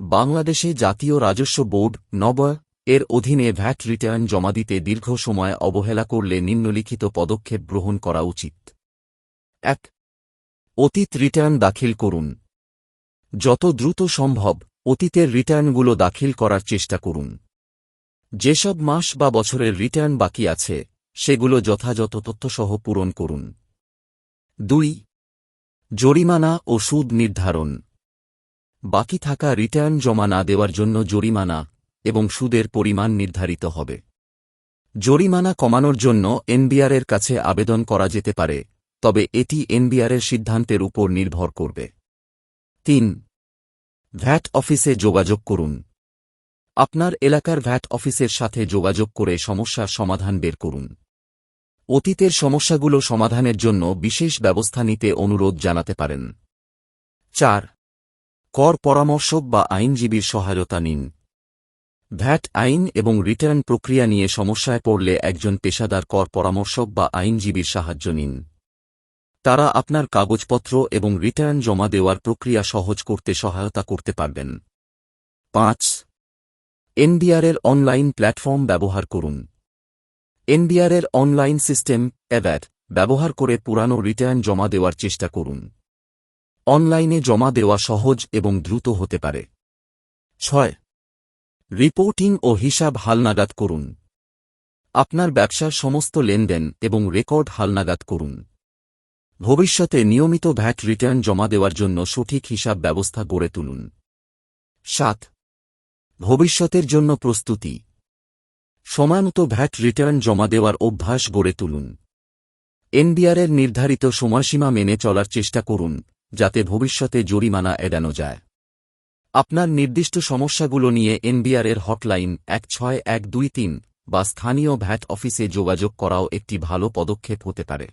বাংলাদেশে জাতীয় রাজস্ব বোর্ড নব এর অধীনে ভ্যাট রিটার্ন জমা দিতে দীর্ঘ সময় অবহেলা করলে নিম্নলিখিত পদক্ষেপ গ্রহণ করা উচিত। এক, অতীত রিটার্ন দাখিল করুন। যত দ্রুত সম্ভব অতীতের রিটার্নগুলো দাখিল করার চেষ্টা করুন। যেসব মাস বা বছরের রিটার্ন বাকি আছে, সেগুলো যথাযথ তথ্যসহ পূরণ করুন। দুই, জরিমানা ও সুদ নির্ধারণ। বাকি থাকা রিটার্ন জমা না দেওয়ার জন্য জরিমানা এবং সুদের পরিমাণ নির্ধারিত হবে। জরিমানা কমানোর জন্য এনবিআরের কাছে আবেদন করা যেতে পারে, তবে এটি এনবিআরের সিদ্ধান্তের উপর নির্ভর করবে। তিন, ভ্যাট অফিসে যোগাযোগ করুন। আপনার এলাকার ভ্যাট অফিসের সাথে যোগাযোগ করে সমস্যার সমাধান বের করুন। অতীতের সমস্যাগুলো সমাধানের জন্য বিশেষ ব্যবস্থা নিতে অনুরোধ জানাতে পারেন। চার কর পরামর্শক বা আইনজীবীর সহায়তা নিন। ভ্যাট আইন এবং রিটার্ন প্রক্রিয়া নিয়ে সমস্যায় পড়লে একজন পেশাদার কর পরামর্শক বা আইনজীবীর সাহায্য নিন। তারা আপনার কাগজপত্র এবং রিটার্ন জমা দেওয়ার প্রক্রিয়া সহজ করতে সহায়তা করতে পারবেন। পাঁচ এনবিআরের অনলাইন প্ল্যাটফর্ম ব্যবহার করুন। এনবিআরের অনলাইন সিস্টেম অ্যাভ্যাট ব্যবহার করে পুরানো রিটার্ন জমা দেওয়ার চেষ্টা করুন। অনলাইনে জমা দেওয়া সহজ এবং দ্রুত হতে পারে। ছয়, রিপোর্টিং ও হিসাব হালনাগাদ করুন। আপনার ব্যবসার সমস্ত লেনদেন এবং রেকর্ড হালনাগাদ করুন। ভবিষ্যতে নিয়মিত ভ্যাট রিটার্ন জমা দেওয়ার জন্য সঠিক হিসাব ব্যবস্থা গড়ে তুলুন। সাত, ভবিষ্যতের জন্য প্রস্তুতি। সময়মতো ভ্যাট রিটার্ন জমা দেওয়ার অভ্যাস গড়ে তুলুন। এনবিআরের নির্ধারিত সময়সীমা মেনে চলার চেষ্টা করুন। যাতে ভবিষ্যতে জরিমানা এড়ানো যায়। আপনার নির্দিষ্ট সমস্যাগুলো নিয়ে এনবিআরের হটলাইন এক ছয় এক দুই তিন বা স্থানীয় ভ্যাট অফিসে যোগাযোগ করাও একটি ভালো পদক্ষেপ হতে পারে।